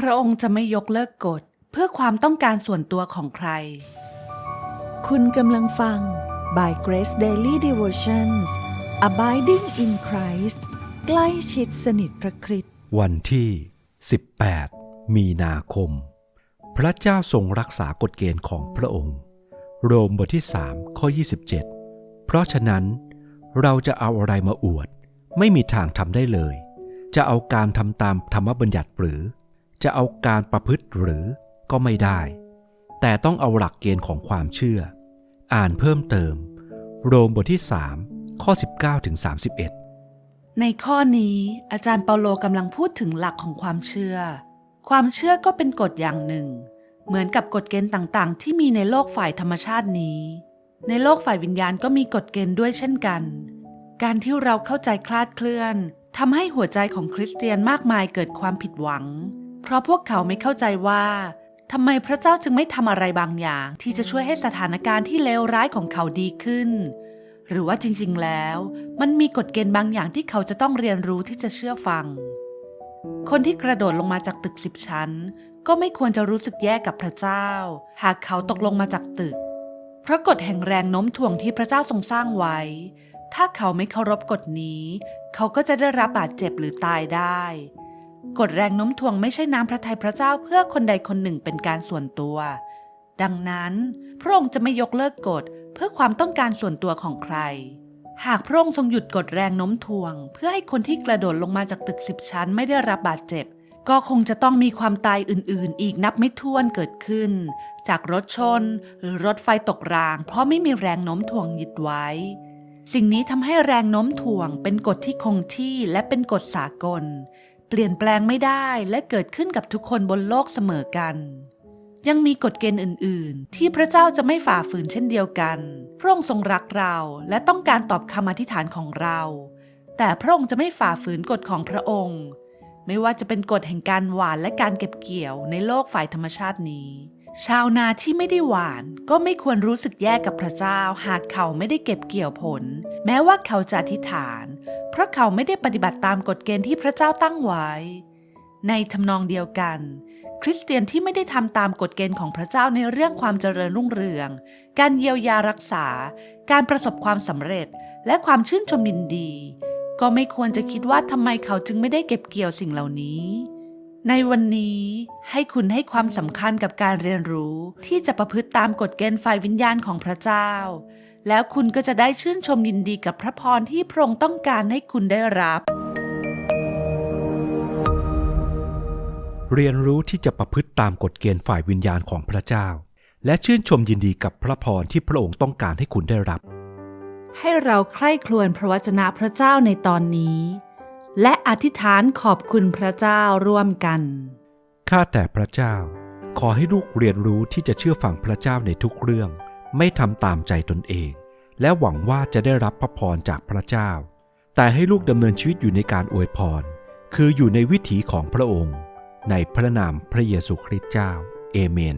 พระองค์จะไม่ยกเลิกกฎเพื่อความต้องการส่วนตัวของใคร คุณกำลังฟัง by Grace Daily Devotions Abiding in Christ ใกล้ชิดสนิทพระคริสต์วันที่ 18 มีนาคม พระเจ้าทรงรักษากฎเกณฑ์ของพระองค์ โรมบทที่ 3 ข้อ 27 เพราะฉะนั้น เราจะเอาอะไรมาอวด ไม่มีทางทำได้เลย จะเอาการทำตามธรรมบัญญัติหรือ จะเอาการประพฤติหรือก็ไม่ได้ แต่ต้องเอาหลักเกณฑ์ของความเชื่อ อ่านเพิ่มเติม โรมบทที่ 3 ข้อ 19ถึง31 ในข้อนี้อาจารย์เปาโลกำลังพูดถึงหลักของความเชื่อ ความเชื่อก็เป็นกฎอย่างหนึ่ง เหมือนกับกฎเกณฑ์ต่างๆ ที่มีในโลกฝ่ายธรรมชาตินี้ ในโลกฝ่ายวิญญาณก็มีกฎเกณฑ์ด้วยเช่นกัน การที่เราเข้าใจคลาดเคลื่อนทำให้หัวใจของคริสเตียนมากมายเกิดความผิดหวัง ราะพวกเขาไม่เข้าใจว่าทำไมพระเจ้าจึงไม่ทำอะไรบางอย่าง ที่จะช่วยให้สถานการณ์ที่เลวร้ายของเขาดีขึ้น หรือว่าจริงๆ แล้ว มันมีกฎเกณฑ์บางอย่างที่เขาจะต้องเรียนรู้ที่จะเชื่อฟัง คนที่กระโดดลงมาจากตึกสิบชั้น ก็ไม่ควรจะรู้สึกแย่กับพระเจ้า หากเขาตกลงมาจากตึก เพราะกฎแห่งแรงโน้มถ่วงที่พระเจ้าทรงสร้างไว้ ถ้าเขาไม่เคารพกฎนี้ เขาก็จะได้รับบาดเจ็บหรือตายได้ กฎแรงโน้มถ่วงไม่ใช่น้ำพระทัยพระเจ้าเพื่อคนใดคนหนึ่งเป็นการส่วนตัว ดังนั้น พระองค์จะไม่ยกเลิกกฎเพื่อความต้องการส่วนตัวของใคร หากพระองค์ทรงหยุดกฎแรงโน้มถ่วง เพื่อให้คนที่กระโดดลงมาจากตึกสิบชั้นไม่ได้รับบาดเจ็บ ก็คงจะต้องมีความตายอื่น ๆ อีกนับไม่ถ้วนเกิดขึ้น จากรถชน หรือรถไฟตกราง เพราะไม่มีแรงโน้มถ่วงยึดไว้ สิ่งนี้ทำให้แรงโน้มถ่วงเป็นกฎที่คงที่และเป็นกฎสากล เปลี่ยนแปลงไม่ได้และเกิดขึ้นกับทุกคนบนโลกเสมอกัน ยังมีกฎเกณฑ์อื่น ๆ ที่พระเจ้าจะไม่ฝ่าฝืนเช่นเดียวกัน พระองค์ทรงรักเราและต้องการตอบคำอธิษฐานของเรา แต่พระองค์จะไม่ฝ่าฝืนกฎของพระองค์ ไม่ว่าจะเป็นกฎแห่งการหวานและการเก็บเกี่ยวในโลกฝ่ายธรรมชาตินี้ ชาวนาที่ไม่ได้หวานก็ไม่ควรรู้สึกแย่กับพระเจ้า หากเขาไม่ได้เก็บเกี่ยวผล แม้ว่าเขาจะอธิษฐาน เพราะเขาไม่ได้ปฏิบัติตามกฎเกณฑ์ที่พระเจ้าตั้งไว้ ในทำนองเดียวกัน คริสเตียนที่ไม่ได้ทำตามกฎเกณฑ์ของพระเจ้าในเรื่องความเจริญรุ่งเรือง การเยียวยารักษา การประสบความสำเร็จ และความชื่นชมยินดี ก็ไม่ควรจะคิดว่าทำไมเขาจึงไม่ได้เก็บเกี่ยวสิ่งเหล่านี้ ในวันนี้ให้คุณให้ความสำคัญกับการเรียนรู้ที่จะประพฤติตามกฎเกณฑ์ฝ่ายวิญญาณของพระเจ้า แล้วคุณก็จะได้ชื่นชมยินดีกับพระพรที่พระองค์ต้องการให้คุณได้รับ เรียนรู้ที่จะประพฤติตามกฎเกณฑ์ฝ่ายวิญญาณของพระเจ้า และชื่นชมยินดีกับพระพรที่พระองค์ต้องการให้คุณได้รับ ให้เราใคร่ครวญพระวจนะพระเจ้าในตอนนี้ และอธิษฐานขอบคุณพระเจ้าร่วมกัน ข้าแต่พระเจ้า ขอให้ลูกเรียนรู้ที่จะเชื่อฟังพระเจ้าในทุกเรื่อง ไม่ทำตามใจตนเอง และหวังว่าจะได้รับพระพรจากพระเจ้า แต่ให้ลูกดำเนินชีวิตอยู่ในการอวยพร คืออยู่ในวิถีของพระองค์ ในพระนามพระเยซูคริสต์เจ้า เอเมน